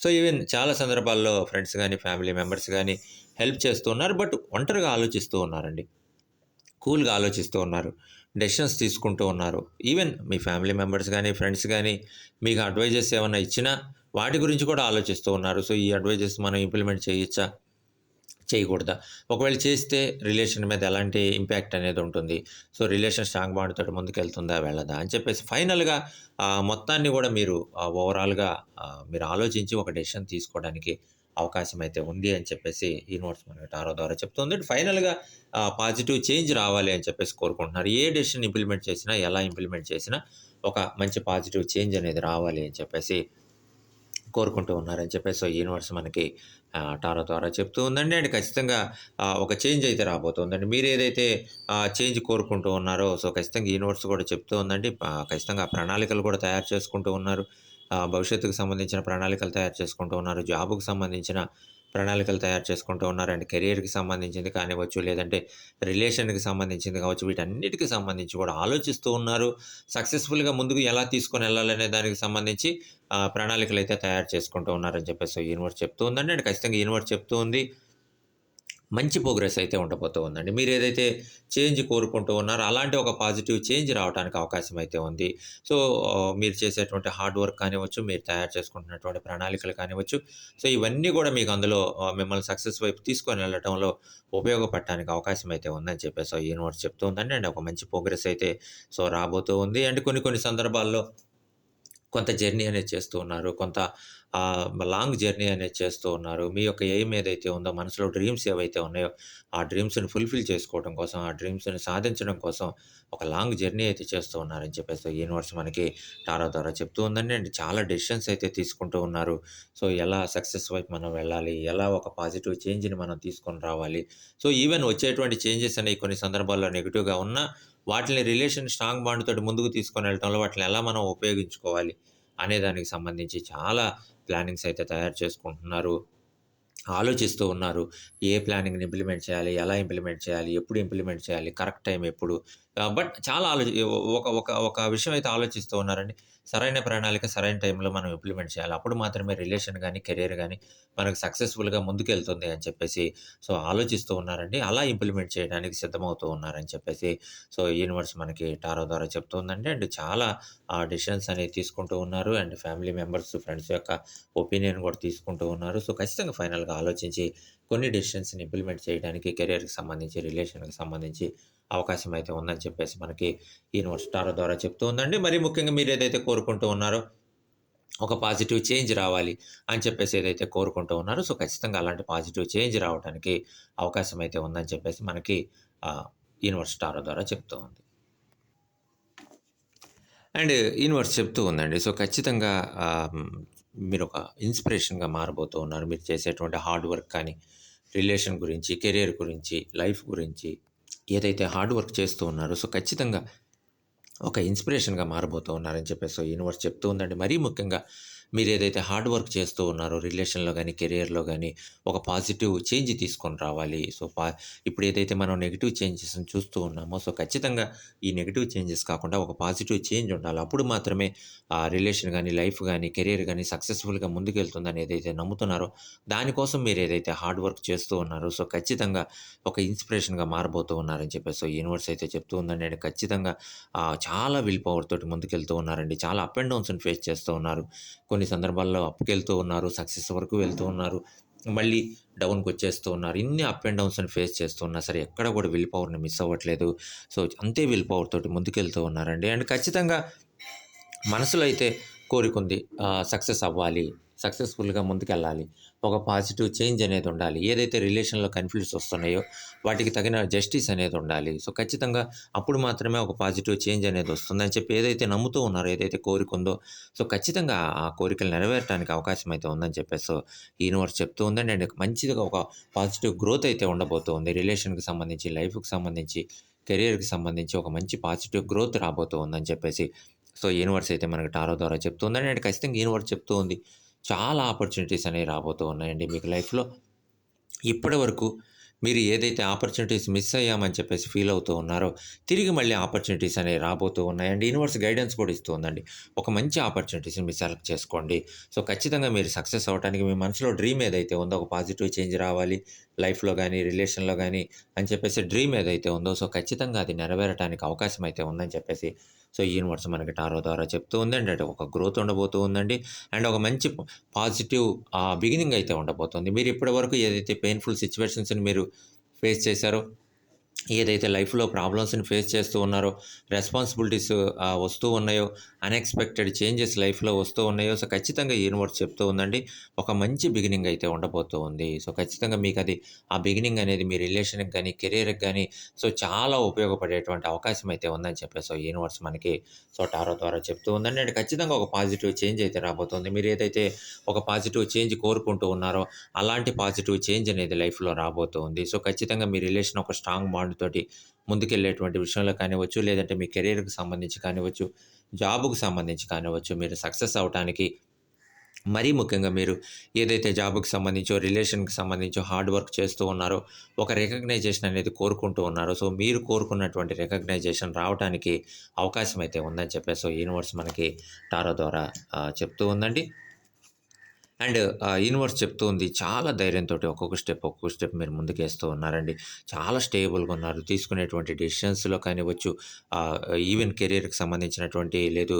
సో, ఈవెన్ చాలా సందర్భాల్లో ఫ్రెండ్స్ కానీ ఫ్యామిలీ మెంబర్స్ కానీ హెల్ప్ చేస్తూ ఉన్నారు. బట్ ఒంటరిగా ఆలోచిస్తూ ఉన్నారండి. కూల్‌గా ఆలోచిస్తూ ఉన్నారు. డెసిషన్స్ తీసుకుంటూ ఉన్నారు. ఈవెన్ మీ ఫ్యామిలీ మెంబర్స్ కానీ ఫ్రెండ్స్ కానీ మీకు అడ్వైజెస్ ఏమైనా ఇచ్చినా వాటి గురించి కూడా ఆలోచిస్తూ ఉన్నారు. సో, ఈ అడ్వైజెస్ మనం ఇంప్లిమెంట్ చేయొచ్చా? చేయకూడదా? ఒకవేళ చేస్తే రిలేషన్ మీద ఎలాంటి ఇంపాక్ట్ అనేది ఉంటుంది? సో, రిలేషన్ స్ట్రాంగ్ బాండ్తో తోటి ముందుకెళ్తుందా? వెళ్ళదా? అని చెప్పేసి ఫైనల్‌గా మొత్తాన్ని కూడా మీరు ఓవరాల్‌గా మీరు ఆలోచించి ఒక డెసిషన్ తీసుకోవడానికి అవకాశం అయితే ఉంది అని చెప్పేసి ఈ నోట్స్ మనకి టారో ద్వారా చెప్తుంది. ఫైనల్‌గా పాజిటివ్ చేంజ్ రావాలి అని చెప్పేసి కోరుకుంటున్నారు. ఏ డెసిషన్ ఇంప్లిమెంట్ చేసినా, ఎలా ఇంప్లిమెంట్ చేసినా ఒక మంచి పాజిటివ్ చేంజ్ అనేది రావాలి అని చెప్పేసి కోరుకుంటూ ఉన్నారని చెప్పేసి యూనివర్స్ మనకి టారో ద్వారా చెప్తూ ఉందండి. అండ్ ఖచ్చితంగా ఒక చేంజ్ అయితే రాబోతుందండి. మీరు ఏదైతే చేంజ్ కోరుకుంటూ ఉన్నారో సో, ఖచ్చితంగా యూనివర్స్ కూడా చెప్తూ ఉందండి. ఖచ్చితంగా ప్రణాళికలు కూడా తయారు చేసుకుంటూ ఉన్నారు. భవిష్యత్తుకు సంబంధించిన ప్రణాళికలు తయారు చేసుకుంటూ ఉన్నారు. జాబుకు సంబంధించిన ప్రణాళికలు తయారు చేసుకుంటూ ఉన్నారు. అండ్ కెరియర్‌కి సంబంధించింది కానివ్వచ్చు, లేదంటే రిలేషన్‌కి సంబంధించింది కావచ్చు, వీటన్నిటికి సంబంధించి కూడా ఆలోచిస్తూ ఉన్నారు. సక్సెస్‌ఫుల్‌గా ముందుకు ఎలా తీసుకొని వెళ్ళాలనే దానికి సంబంధించి ప్రణాళికలు అయితే తయారు చేసుకుంటూ ఉన్నారని చెప్పేసి యూనివర్స్ చెప్తూ ఉందండి. అండ్ ఖచ్చితంగా యూనివర్స్ చెప్తూ ఉంది. మంచి ప్రోగ్రెస్ అయితే ఉండబోతూ ఉందండి. మీరు ఏదైతే చేంజ్ కోరుకుంటూ ఉన్నారో అలాంటి ఒక పాజిటివ్ చేంజ్ రావడానికి అవకాశం అయితే ఉంది. సో, మీరు చేసేటువంటి హార్డ్ వర్క్ కానివ్వచ్చు, మీరు తయారు చేసుకుంటున్నటువంటి ప్రణాళికలు కానివ్వచ్చు, సో, ఇవన్నీ కూడా మీకు అందులో మిమ్మల్ని సక్సెస్ వైపు తీసుకొని వెళ్ళటంలో ఉపయోగపడటానికి అవకాశం అయితే ఉందని చెప్పేసి యూనివర్స్ చెప్తూ ఉందండి. అండ్ ఒక మంచి ప్రోగ్రెస్ అయితే సో, రాబోతూ ఉంది. అండ్ కొన్ని కొన్ని సందర్భాల్లో కొంత జర్నీ అనేది చేస్తూ ఉన్నారు. కొంత లాంగ్ జర్నీ అనేది చేస్తూ ఉన్నారు. మీ యొక్క ఎయిమ్ ఏదైతే ఉందో మనసులో డ్రీమ్స్ ఏవైతే ఉన్నాయో, ఆ డ్రీమ్స్‌ని ఫుల్‌ఫిల్ చేసుకోవడం కోసం, ఆ డ్రీమ్స్‌ని సాధించడం కోసం ఒక లాంగ్ జర్నీ అయితే చేస్తూ ఉన్నారని చెప్పేసి యూనివర్స్ మనకి టారో ద్వారా చెప్తూ ఉందండి. అండ్ చాలా డెసిషన్స్ అయితే తీసుకుంటూ ఉన్నారు. సో, ఎలా సక్సెస్ వైపు మనం వెళ్ళాలి? ఎలా ఒక పాజిటివ్ చేంజ్‌ని మనం తీసుకొని రావాలి? సో, ఈవెన్ వచ్చేటువంటి చేంజెస్ అనేవి కొన్ని సందర్భాల్లో నెగిటివ్గా ఉన్నా, వాటిని రిలేషన్ స్ట్రాంగ్ బాండ్ తోటి ముందుకు తీసుకొని వెళ్ళటంలో వాటిని ఎలా మనం ఉపయోగించుకోవాలి? అనే దానికి సంబంధించి చాలా ప్లానింగ్స్ అయితే తయారు చేసుకుంటున్నారు. ఆలోచిస్తూ ఉన్నారు. ఏ ప్లానింగ్‌ని ఇంప్లిమెంట్ చేయాలి? ఎలా ఇంప్లిమెంట్ చేయాలి? ఎప్పుడు ఇంప్లిమెంట్ చేయాలి? కరెక్ట్ టైం ఎప్పుడు? బట్ చాలా ఆలోచి ఒక ఒక ఒక విషయం అయితే ఆలోచిస్తూ ఉన్నారండి. సరైన ప్రణాళిక సరైన టైంలో మనం ఇంప్లిమెంట్ చేయాలి. అప్పుడు మాత్రమే రిలేషన్ కానీ కెరియర్ కానీ మనకు సక్సెస్‌ఫుల్‌గా ముందుకెళ్తుంది అని చెప్పేసి సో, ఆలోచిస్తూ ఉన్నారండి. అలా ఇంప్లిమెంట్ చేయడానికి సిద్ధమవుతూ ఉన్నారని చెప్పేసి సో, యూనివర్స్ మనకి టారో ద్వారా చెప్తుందండి. అండ్ చాలా ఆ డెసిషన్స్ అనేవి తీసుకుంటూ ఉన్నారు. అండ్ ఫ్యామిలీ మెంబర్స్, ఫ్రెండ్స్ యొక్క ఒపీనియన్ కూడా తీసుకుంటూ ఉన్నారు. సో, ఖచ్చితంగా ఫైనల్‌గా ఆలోచించి కొన్ని డెసిషన్స్‌ని ఇంప్లిమెంట్ చేయడానికి కెరియర్‌కి సంబంధించి, రిలేషన్‌కి సంబంధించి అవకాశం అయితే ఉందని చెప్పేసి మనకి ఈ నోట్ స్టార్ ద్వారా చెప్తూ ఉందండి. మరి ముఖ్యంగా మీరు ఏదైతే కోరుకుంటూ ఉన్నారో ఒక పాజిటివ్ చేంజ్ రావాలి అని చెప్పేసి ఏదైతే కోరుకుంటూ ఉన్నారో సో, ఖచ్చితంగా అలాంటి పాజిటివ్ చేంజ్ రావటానికి అవకాశం అయితే ఉందని చెప్పేసి మనకి యూనివర్స్ స్టార్ ద్వారా చెప్తూ ఉంది. అండ్ యూనివర్స్ చెప్తూ ఉందండి. సో, ఖచ్చితంగా మీరు ఒక ఇన్‌స్పిరేషన్‌గా మారబోతూ ఉన్నారు. మీరు చేసేటువంటి హార్డ్ వర్క్ కానీ, రిలేషన్ గురించి, కెరియర్ గురించి, లైఫ్ గురించి ఏదైతే హార్డ్ వర్క్ చేస్తూ ఉన్నారో సో, ఖచ్చితంగా ఒక ఇన్‌స్పిరేషన్‌గా మారబోతూ ఉన్నారని చెప్పేసి సో, యూనివర్స్ చెప్తూ ఉందండి. మరీ ముఖ్యంగా మీరు ఏదైతే హార్డ్ వర్క్ చేస్తూ ఉన్నారో రిలేషన్‌లో కానీ కెరియర్‌లో కానీ ఒక పాజిటివ్ చేంజ్ తీసుకొని రావాలి. సో, పా ఇప్పుడు ఏదైతే మనం నెగిటివ్ చేంజెస్‌ని చూస్తూ ఉన్నామో సో, ఖచ్చితంగా ఈ నెగిటివ్ చేంజెస్ కాకుండా ఒక పాజిటివ్ చేంజ్ ఉండాలి. అప్పుడు మాత్రమే ఆ రిలేషన్ కానీ లైఫ్ కానీ కెరియర్ కానీ సక్సెస్‌ఫుల్‌గా ముందుకెళ్తుందని ఏదైతే నమ్ముతున్నారో దానికోసం మీరు ఏదైతే హార్డ్ వర్క్ చేస్తూ ఉన్నారో సో, ఖచ్చితంగా ఒక ఇన్‌స్పిరేషన్‌గా మారబోతూ ఉన్నారని చెప్పేసి సో, యూనివర్స్ అయితే చెప్తూ ఉందండి. నేను ఖచ్చితంగా చాలా విల్ పవర్ తోటి ముందుకెళ్తూ ఉన్నారండి. చాలా అప్ అండ్ డౌన్స్‌ని ఫేస్ చేస్తూ ఉన్నారు. కొన్ని కొన్ని సందర్భాల్లో అప్‌కెళ్తూ ఉన్నారు. సక్సెస్ వరకు వెళ్తూ ఉన్నారు. మళ్ళీ డౌన్‌కొచ్చేస్తూ ఉన్నారు. ఇన్ని అప్ అండ్ డౌన్స్‌ని ఫేస్ చేస్తూ ఉన్నా సరే ఎక్కడ కూడా విల్ పవర్‌ని మిస్ అవ్వట్లేదు. సో, అంతే విల్ పవర్ తోటి ముందుకెళ్తూ ఉన్నారండి. అండ్ ఖచ్చితంగా మనసులో అయితే కోరికుంది. సక్సెస్ అవ్వాలి. సక్సెస్‌ఫుల్‌గా ముందుకెళ్ళాలి. ఒక పాజిటివ్ చేంజ్ అనేది ఉండాలి. ఏదైతే రిలేషన్‌లో కన్‌ఫ్లిక్ట్స్ వస్తున్నాయో వాటికి తగిన జస్టిస్ అనేది ఉండాలి. సో, ఖచ్చితంగా అప్పుడు మాత్రమే ఒక పాజిటివ్ చేంజ్ అనేది వస్తుందని చెప్పి ఏదైతే నమ్ముతూ ఉన్నారో, ఏదైతే కోరిక ఉందో సో, ఖచ్చితంగా ఆ కోరికలు నెరవేరటానికి అవకాశం అయితే ఉందని చెప్పేసి సో, యూనివర్స్ చెప్తూ ఉందండి. అండ్ మంచిగా ఒక పాజిటివ్ గ్రోత్ అయితే ఉండబోతూ ఉంది. రిలేషన్‌కి సంబంధించి, లైఫ్‌కి సంబంధించి, కెరియర్‌కి సంబంధించి ఒక మంచి పాజిటివ్ గ్రోత్ రాబోతూ ఉందని చెప్పేసి సో, యూనివర్స్ అయితే మనకి టారో ద్వారా చెప్తూ ఉందండి. అండ్ ఖచ్చితంగా యూనివర్స్ చెప్తూ ఉంది. చాలా ఆపర్చునిటీస్ అనేవి రాబోతూ ఉన్నాయండి మీకు లైఫ్‌లో. ఇప్పటివరకు మీరు ఏదైతే ఆపర్చునిటీస్ మిస్ అయ్యామని చెప్పేసి ఫీల్ అవుతూ ఉన్నారో, తిరిగి మళ్ళీ ఆపర్చునిటీస్ అనేవి రాబోతూ ఉన్నాయండి యూనివర్స్ గైడెన్స్ కూడా ఇస్తూ ఉందండి. ఒక మంచి ఆపర్చునిటీస్‌ని మీరు సెలెక్ట్ చేసుకోండి. సో, ఖచ్చితంగా మీరు సక్సెస్ అవ్వటానికి మీ మనసులో డ్రీమ్ ఏదైతే ఉందో ఒక పాజిటివ్ చేంజ్ రావాలి. లైఫ్‌లో కానీ రిలేషన్‌లో కానీ అని చెప్పేసి డ్రీమ్ ఏదైతే ఉందో సో, ఖచ్చితంగా అది నెరవేరటానికి అవకాశం అయితే ఉందని చెప్పేసి సో, యూనివర్స్ మనకి టారో ద్వారా చెప్తూ ఉందండి. అంటే ఒక గ్రోత్ ఉండబోతూ ఉందండి. అండ్ ఒక మంచి పాజిటివ్ ఆహ్, బిగినింగ్ అయితే ఉండబోతుంది. మీరు ఇప్పటివరకు ఏదైతే పెయిన్‌ఫుల్ సిచ్యువేషన్స్ని మీరు ఫేస్ చేశారో, ఏదైతే లైఫ్‌లో ప్రాబ్లమ్స్‌ని ఫేస్ చేస్తూ ఉన్నారో, రెస్పాన్సిబిలిటీస్ వస్తూ ఉన్నాయో, అన్‌ఎక్స్‌పెక్టెడ్ చేంజెస్ లైఫ్‌లో వస్తూ ఉన్నాయో సో, ఖచ్చితంగా యూనివర్స్ చెప్తూ ఉందండి. ఒక మంచి బిగినింగ్ అయితే ఉండబోతూ ఉంది. సో, ఖచ్చితంగా మీకు అది ఆ బిగినింగ్ అనేది మీ రిలేషన్‌కి కానీ కెరియర్‌కి కానీ సో, చాలా ఉపయోగపడేటువంటి అవకాశం అయితే ఉందని చెప్పేసి సో, యూనివర్స్ మనకి సో, టారో ద్వారా చెప్తూ ఉందండి. అండ్ ఖచ్చితంగా ఒక పాజిటివ్ చేంజ్ అయితే రాబోతుంది. మీరు ఏదైతే ఒక పాజిటివ్ చేంజ్ కోరుకుంటూ ఉన్నారో, అలాంటి పాజిటివ్ చేంజ్ అనేది లైఫ్‌లో రాబోతుంది సో, ఖచ్చితంగా మీ రిలేషన్ ఒక స్ట్రాంగ్ బాండ్ తోటి ముందుకెళ్ళేటువంటి విషయంలో కానివ్వచ్చు, లేదంటే మీ కెరియర్‌కి సంబంధించి కానివ్వచ్చు, జాబుకు సంబంధించి కానివ్వచ్చు, మీరు సక్సెస్ అవ్వటానికి మరీ ముఖ్యంగా మీరు ఏదైతే జాబ్‌కి సంబంధించో, రిలేషన్‌కి సంబంధించో హార్డ్ వర్క్ చేస్తూ ఉన్నారో, ఒక రికగ్నైజేషన్ అనేది కోరుకుంటూ ఉన్నారో, సో, మీరు కోరుకున్నటువంటి రికగ్నైజేషన్ రావటానికి అవకాశం అయితే ఉందని చెప్పేసి సో, యూనివర్స్ మనకి టారో ద్వారా చెప్తూ ఉందండి. అండ్ యూనివర్స్ చెప్తూ ఉంది. చాలా ధైర్యంతో ఒక్కొక్క స్టెప్, ఒక్కొక్క స్టెప్ మీరు ముందుకేస్తూ ఉన్నారండి. చాలా స్టేబుల్‌గా ఉన్నారు. తీసుకునేటువంటి డిసిషన్స్లో కానివ్వచ్చు, ఈవెన్ కెరీర్కి సంబంధించినటువంటి లేదు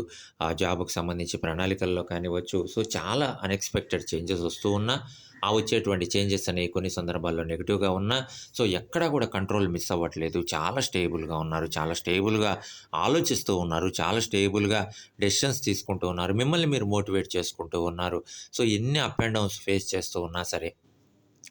జాబ్‌కి సంబంధించి ప్రణాళికల్లో కానివ్వచ్చు. సో, చాలా అన్‌ఎక్స్‌పెక్టెడ్ చేంజెస్ వస్తూ ఉన్నా, ఆ వచ్చేటువంటి చేంజెస్ అనేవి కొన్ని సందర్భాల్లో నెగిటివ్గా ఉన్నా సో ఎక్కడా కూడా కంట్రోల్ మిస్ అవ్వట్లేదు. చాలా స్టేబుల్గా ఉన్నారు చాలా స్టేబుల్గా ఆలోచిస్తూ ఉన్నారు చాలా స్టేబుల్గా డెసిషన్స్ తీసుకుంటూ ఉన్నారు మిమ్మల్ని మీరు మోటివేట్ చేసుకుంటూ ఉన్నారు. సో ఎన్ని అప్ అండ్ డౌన్స్ ఫేస్ చేస్తూ ఉన్నా సరే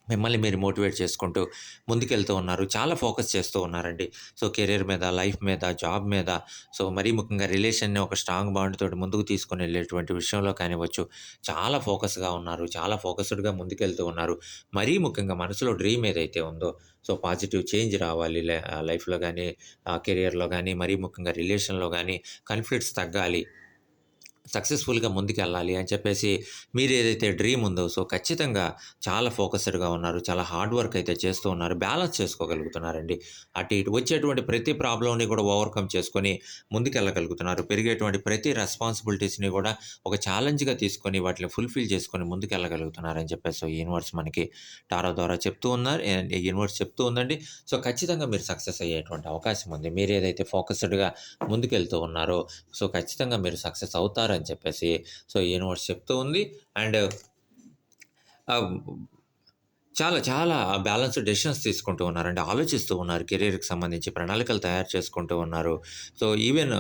మిమ్మల్ని మీరు మోటివేట్ చేసుకుంటూ ముందుకెళ్తూ ఉన్నారు. చాలా ఫోకస్ చేస్తూ ఉన్నారండి. సో కెరీర్ మీద లైఫ్ మీద జాబ్ మీద సో మరీ ముఖ్యంగా రిలేషన్ని ఒక స్ట్రాంగ్ బాండ్ తోటి ముందుకు తీసుకుని వెళ్ళేటువంటి విషయంలో కానివచ్చు చాలా ఫోకస్గా ఉన్నారు. చాలా ఫోకస్డ్గా ముందుకెళ్తూ ఉన్నారు. మరీ ముఖ్యంగా మనసులో డ్రీమ్ ఏదైతే ఉందో సో పాజిటివ్ చేంజ్ రావాలి లై- లైఫ్లో కానీ కెరియర్లో కానీ మరీ ముఖ్యంగా రిలేషన్లో కానీ కన్ఫ్లిక్ట్స్ తగ్గాలి. సక్సెస్ఫుల్గా ముందుకెళ్ళాలి అని చెప్పేసి మీరు ఏదైతే డ్రీమ్ ఉందో సో ఖచ్చితంగా చాలా ఫోకస్డ్గా ఉన్నారు చాలా హార్డ్ వర్క్ అయితే చేస్తూ ఉన్నారు బ్యాలెన్స్ చేసుకోగలుగుతున్నారండి. అటు ఇటు వచ్చేటువంటి ప్రతి ప్రాబ్లమ్ని కూడా ఓవర్కమ్ చేసుకొని ముందుకెళ్ళగలుగుతున్నారు. పెరిగేటువంటి ప్రతి రెస్పాన్సిబిలిటీస్ని కూడా ఒక ఛాలెంజ్గా తీసుకొని వాటిని ఫుల్ఫిల్ చేసుకొని ముందుకెళ్ళగలుగుతున్నారని చెప్పేసి ఈ యూనివర్స్ మనకి టారో ద్వారా చెప్తూ ఉన్నారు ఈ యూనివర్స్ చెప్తూ ఉందండి. సో ఖచ్చితంగా మీరు సక్సెస్ అయ్యేటువంటి అవకాశం ఉంది. మీరు ఏదైతే ఫోకస్డ్గా ముందుకెళ్తూ ఉన్నారో సో ఖచ్చితంగా మీరు సక్సెస్ అవుతారని అని చెప్పేసి సో ఈ యూనివర్స్ చెప్తూ ఉంది. అండ్ చాలా చాలా బ్యాలెన్స్డ్ డెసిషన్స్ తీసుకుంటూ ఉన్నారండి ఆలోచిస్తూ ఉన్నారు. కెరీర్కి సంబంధించి ప్రణాళికలు తయారు చేసుకుంటూ ఉన్నారు. సో ఈవెన్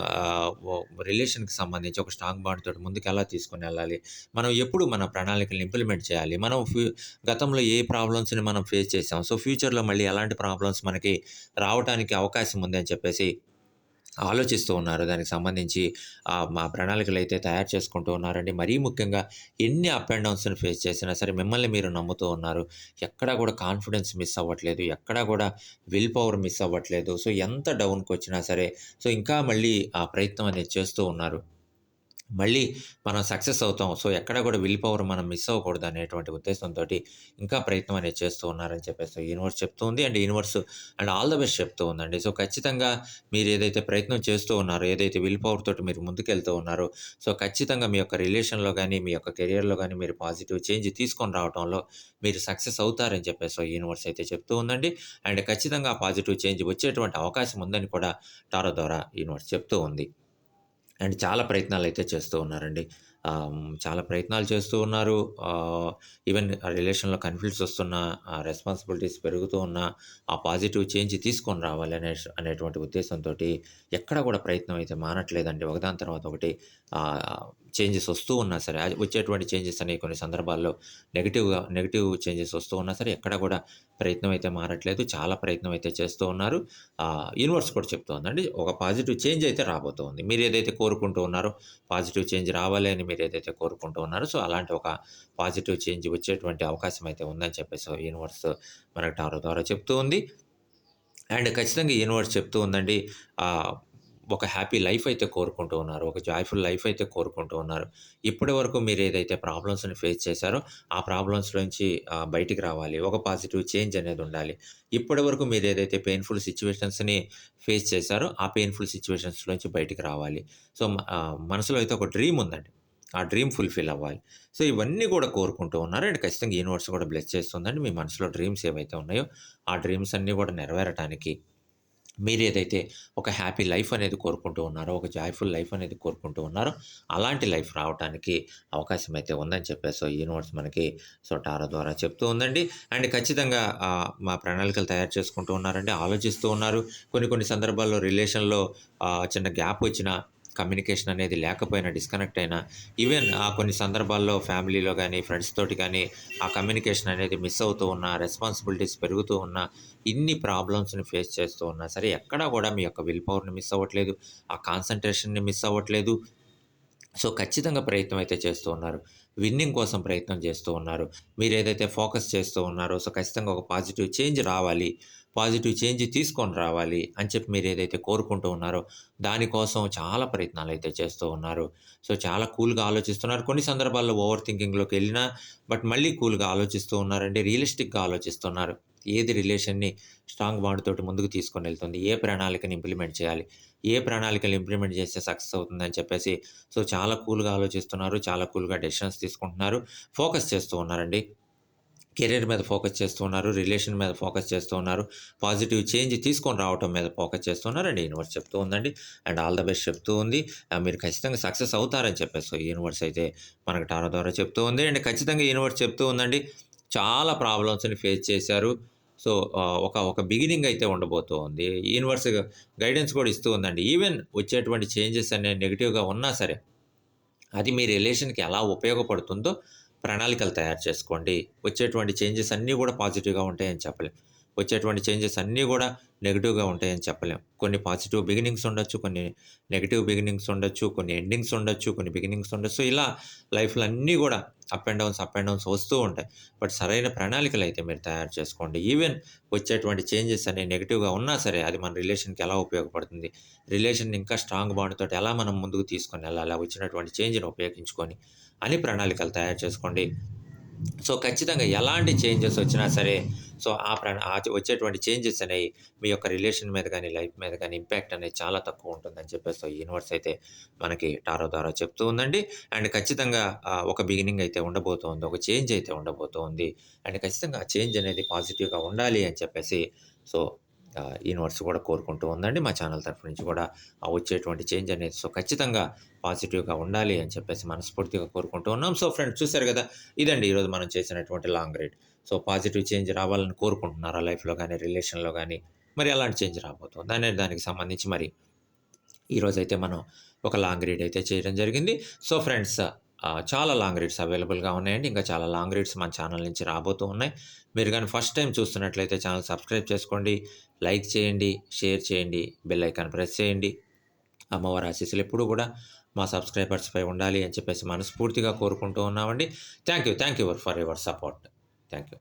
రిలేషన్కి సంబంధించి ఒక స్ట్రాంగ్ బాండ్ తోటి ముందుకు ఎలా తీసుకొని వెళ్ళాలి? మనం ఎప్పుడు మన ప్రణాళికలను ఇంప్లిమెంట్ చేయాలి? మనం ఫ్యూ గతంలో ఏ ప్రాబ్లమ్స్ని మనం ఫేస్ చేసాం సో ఫ్యూచర్లో మళ్ళీ ఎలాంటి ప్రాబ్లమ్స్ మనకి రావడానికి అవకాశం ఉంది అని చెప్పేసి ఆలోచిస్తూ ఉన్నారు. దానికి సంబంధించి ఆ, మా ప్రణాళికలు అయితే తయారు చేసుకుంటూ ఉన్నారండి. మరీ ముఖ్యంగా ఎన్ని అప్ అండ్ డౌన్స్ని ఫేస్ చేసినా సరే మిమ్మల్ని మీరు నమ్ముతూ ఉన్నారు. ఎక్కడా కూడా కాన్ఫిడెన్స్ మిస్ అవ్వట్లేదు. ఎక్కడా కూడా విల్ పవర్ మిస్ అవ్వట్లేదు. సో ఎంత డౌన్కి వచ్చినా సరే సో ఇంకా మళ్ళీ ఆ ప్రయత్నం అనేది చేస్తూ ఉన్నారు. మళ్ళీ మనం సక్సెస్ అవుతాం. సో ఎక్కడ కూడా విల్ పవర్ మనం మిస్ అవ్వకూడదు అనేటువంటి ఉద్దేశంతో ఇంకా ప్రయత్నం అనేది చేస్తూ ఉన్నారని చెప్పేసి యూనివర్స్ చెప్తుంది and universe and all the best చెప్తూ ఉందండి. సో ఖచ్చితంగా మీరు ఏదైతే ప్రయత్నం చేస్తూ ఉన్నారో ఏదైతే విల్ పవర్ తోటి మీరు ముందుకెళ్తూ ఉన్నారో సో ఖచ్చితంగా మీ యొక్క రిలేషన్లో కానీ మీ యొక్క కెరియర్లో కానీ మీరు పాజిటివ్ చేంజ్ తీసుకొని రావడంలో మీరు సక్సెస్ అవుతారని చెప్పేసి యూనివర్స్ అయితే చెప్తూ ఉందండి. అండ్ ఖచ్చితంగా పాజిటివ్ చేంజ్ వచ్చేటువంటి అవకాశం ఉందని కూడా టారో ద్వారా యూనివర్స్ చెప్తూ ఉంది. అండ్ చాలా ప్రయత్నాలు అయితే చేస్తూ ఉన్నారండి. చాలా ప్రయత్నాలు చేస్తూ ఉన్నారు. ఈవెన్ రిలేషన్లో కన్ఫ్లిక్ట్స్ వస్తున్న రెస్పాన్సిబిలిటీస్ పెరుగుతూ ఉన్న ఆ పాజిటివ్ చేంజ్ తీసుకొని రావాలి అనే అనేటువంటి ఉద్దేశంతో ఎక్కడ కూడా ప్రయత్నం అయితే మానట్లేదండి ఒకదాని తర్వాత ఒకటి చేంజెస్ వస్తూ ఉన్నా సరే వచ్చేటువంటి చేంజెస్ అనేవి కొన్ని సందర్భాల్లో నెగిటివ్గా నెగిటివ్ చేంజెస్ వస్తూ ఉన్నా సరే ఎక్కడ కూడా ప్రయత్నం అయితే మారట్లేదు. చాలా ప్రయత్నం అయితే చేస్తూ ఉన్నారు. యూనివర్స్ కూడా చెప్తూ ఉందండి ఒక పాజిటివ్ చేంజ్ అయితే రాబోతోంది మీరు ఏదైతే కోరుకుంటూ ఉన్నారో పాజిటివ్ చేంజ్ రావాలి అని మీరు ఏదైతే కోరుకుంటూ ఉన్నారో సో అలాంటి ఒక పాజిటివ్ చేంజ్ వచ్చేటువంటి అవకాశం అయితే ఉందని చెప్పేసి యూనివర్స్ మనకు టారో ద్వారా చెప్తూ ఉంది. అండ్ ఖచ్చితంగా యూనివర్స్ చెప్తూ ఉందండి ఒక హ్యాపీ లైఫ్ అయితే కోరుకుంటూ ఉన్నారు. ఒక జాయ్ఫుల్ లైఫ్ అయితే కోరుకుంటూ ఉన్నారు. ఇప్పటి వరకు మీరు ఏదైతే ప్రాబ్లమ్స్ని ఫేస్ చేశారో ఆ ప్రాబ్లమ్స్ నుంచి బయటికి రావాలి. ఒక పాజిటివ్ చేంజ్ అనేది ఉండాలి. ఇప్పటి వరకు మీరు ఏదైతే పెయిన్ఫుల్ సిచ్యువేషన్స్ని ఫేస్ చేశారో ఆ పెయిన్ఫుల్ సిచ్యువేషన్స్ నుంచి బయటికి రావాలి. సో మనసులో అయితే ఒక డ్రీమ్ ఉందండి. ఆ డ్రీమ్ ఫుల్ఫిల్ అవ్వాలి. సో ఇవన్నీ కూడా కోరుకుంటూ ఉన్నారు. అండ్ ఖచ్చితంగా యూనివర్స్ కూడా బ్లెస్ చేస్తుందండి. మీ మనసులో డ్రీమ్స్ ఏవైతే ఉన్నాయో ఆ డ్రీమ్స్ అన్నీ కూడా నెరవేరటానికి మీరు ఏదైతే ఒక హ్యాపీ లైఫ్ అనేది కోరుకుంటూ ఉన్నారో ఒక జాయ్ఫుల్ లైఫ్ అనేది కోరుకుంటూ ఉన్నారో అలాంటి లైఫ్ రావడానికి అవకాశం అయితే ఉందని చెప్పేసి యూనివర్స్ మనకి సో టారో ద్వారా చెప్తూ ఉందండి. అండ్ ఖచ్చితంగా మా ప్రణాళికలు తయారు చేసుకుంటూ ఉన్నారండి ఆలోచిస్తూ ఉన్నారు. కొన్ని కొన్ని సందర్భాల్లో రిలేషన్లో చిన్న గ్యాప్ వచ్చిన కమ్యూనికేషన్ అనేది లేకపోయినా డిస్కనెక్ట్ అయినా ఈవెన్ ఆ కొన్ని సందర్భాల్లో ఫ్యామిలీలో కానీ ఫ్రెండ్స్ తోటి కానీ ఆ కమ్యూనికేషన్ అనేది మిస్ అవుతూ ఉన్నా రెస్పాన్సిబిలిటీస్ పెరుగుతూ ఉన్నా ఇన్ని ప్రాబ్లమ్స్ని ఫేస్ చేస్తూ ఉన్నా సరే ఎక్కడా కూడా మీ యొక్క విల్ పవర్ని మిస్ అవ్వట్లేదు ఆ కాన్సన్ట్రేషన్ని మిస్ అవ్వట్లేదు. సో ఖచ్చితంగా ప్రయత్నం అయితే చేస్తూ ఉన్నారు. విన్నింగ్ కోసం ప్రయత్నం చేస్తూ ఉన్నారు. మీరు ఏదైతే ఫోకస్ చేస్తూ ఉన్నారో సో ఖచ్చితంగా ఒక పాజిటివ్ చేంజ్ రావాలి. పాజిటివ్ చేంజ్ తీసుకొని రావాలి అని చెప్పి మీరు ఏదైతే కోరుకుంటూ ఉన్నారో దానికోసం చాలా ప్రయత్నాలు అయితే చేస్తూ ఉన్నారు. సో చాలా కూల్గా ఆలోచిస్తున్నారు. కొన్ని సందర్భాల్లో ఓవర్ థింకింగ్లోకి వెళ్ళినా బట్ మళ్ళీ కూల్గా ఆలోచిస్తూ ఉన్నారండి రియలిస్టిక్గా ఆలోచిస్తున్నారు. ఏది రిలేషన్ని స్ట్రాంగ్ బాండ్ తోటి ముందుకు తీసుకొని వెళ్తుంది ఏ ప్రణాళికని ఇంప్లిమెంట్ చేయాలి ఏ ప్రణాళికలు ఇంప్లిమెంట్ చేస్తే సక్సెస్ అవుతుందని చెప్పేసి సో చాలా కూల్గా ఆలోచిస్తున్నారు చాలా కూల్గా డెసిషన్స్ తీసుకుంటున్నారు ఫోకస్ చేస్తూ ఉన్నారండి. కెరీర్ మీద ఫోకస్ చేస్తూ ఉన్నారు రిలేషన్ మీద ఫోకస్ చేస్తూ ఉన్నారు పాజిటివ్ చేంజ్ తీసుకొని రావటం మీద ఫోకస్ చేస్తున్నారు అండ్ యూనివర్స్ చెప్తూ ఉందండి. అండ్ ఆల్ ద బెస్ట్ చెప్తూ ఉంది. మీరు ఖచ్చితంగా సక్సెస్ అవుతారని చెప్పేసి యూనివర్స్ అయితే మనకు టారో ద్వారా చెప్తూ ఉంది. అండ్ ఖచ్చితంగా యూనివర్స్ చెప్తూ ఉందండి చాలా ప్రాబ్లమ్స్ని ఫేస్ చేశారు. సో ఒక ఒక బిగినింగ్ అయితే ఉండబోతూ ఉంది. యూనివర్స్ గైడెన్స్ కూడా ఇస్తూ ఉందండి. ఈవెన్ వచ్చేటువంటి చేంజెస్ అనే నెగిటివ్గా ఉన్నా సరే అది మీ రిలేషన్కి ఎలా ఉపయోగపడుతుందో ప్రణాళికలు తయారు చేసుకోండి. వచ్చేటువంటి చేంజెస్ అన్నీ కూడా పాజిటివ్గా ఉంటాయని చెప్పలేం. వచ్చేటువంటి చేంజెస్ అన్నీ కూడా నెగిటివ్గా ఉంటాయని చెప్పలేం. కొన్ని పాజిటివ్ బిగినింగ్స్ ఉండొచ్చు కొన్ని నెగిటివ్ బిగినింగ్స్ ఉండొచ్చు కొన్ని ఎండింగ్స్ ఉండొచ్చు కొన్ని బిగినింగ్స్ ఉండొచ్చు. ఇలా లైఫ్లో అన్నీ కూడా up and downs up and downs వస్తూ ఉంటాయి. బట్ సరైన ప్రణాళికలు అయితే మీరు తయారు చేసుకోండి. ఈవెన్ వచ్చేటువంటి చేంజెస్ అనే నెగిటివ్గా ఉన్నా సరే అది మన రిలేషన్కి ఎలా ఉపయోగపడుతుంది? రిలేషన్ ఇంకా స్ట్రాంగ్ బాండ్ తోటి ఎలా మనం ముందుకు తీసుకొని వెళ్ళాలి? వచ్చినటువంటి చేంజ్ని ఉపయోగించుకొని అని ప్రణాళికలు తయారు చేసుకోండి. సో ఖచ్చితంగా ఎలాంటి చేంజెస్ వచ్చినా సరే సో ఆ ప్ర ఆ వచ్చేటువంటి చేంజెస్ అనేవి మీ యొక్క రిలేషన్ మీద కానీ లైఫ్ మీద కానీ ఇంపాక్ట్ అనేది చాలా తక్కువ ఉంటుందని చెప్పేసి సో యూనివర్స్ అయితే మనకి టారో ద్వారా చెప్తూ ఉందండి. అండ్ ఖచ్చితంగా ఒక బిగినింగ్ అయితే ఉండబోతోంది ఒక చేంజ్ అయితే ఉండబోతోంది. అండ్ ఖచ్చితంగా ఆ చేంజ్ అనేది పాజిటివ్గా ఉండాలి అని చెప్పేసి సో యూనివర్స్ కూడా కోరుకుంటూ ఉందండి. మా ఛానల్ తరఫు నుంచి కూడా వచ్చేటువంటి చేంజ్ అనేది సో ఖచ్చితంగా పాజిటివ్గా ఉండాలి అని చెప్పేసి మనస్ఫూర్తిగా కోరుకుంటూ ఉన్నాం. సో ఫ్రెండ్స్ చూశారు కదా? ఇదండి ఈరోజు మనం చేసినటువంటి long ride so positive change రావాలని కోరుకుంటున్నారా? లైఫ్లో కానీ రిలేషన్లో కానీ మరి అలాంటి చేంజ్ రాబోతుంది అనే దానికి సంబంధించి మరి ఈరోజైతే మనం ఒక లాంగ్ రీడ్ అయితే చేయడం జరిగింది. సో ఫ్రెండ్స్ చాలా లాంగ్ రీడ్స్ అవైలబుల్గా ఉన్నాయండి. ఇంకా చాలా లాంగ్ రీడ్స్ మన ఛానల్ నుంచి రాబోతూ ఉన్నాయి. మీరు కానీ ఫస్ట్ టైం చూస్తున్నట్లయితే ఛానల్ సబ్స్క్రైబ్ చేసుకోండి లైక్ చేయండి షేర్ చేయండి బెల్ ఐకాన్ ప్రెస్ చేయండి. అమ్మవారి ఆశీస్సులు ఎప్పుడు కూడా మా సబ్స్క్రైబర్స్పై ఉండాలి అని చెప్పేసి మనస్ఫూర్తిగా కోరుకుంటూ ఉన్నామండి. Thank you thank you for your support. Thank you.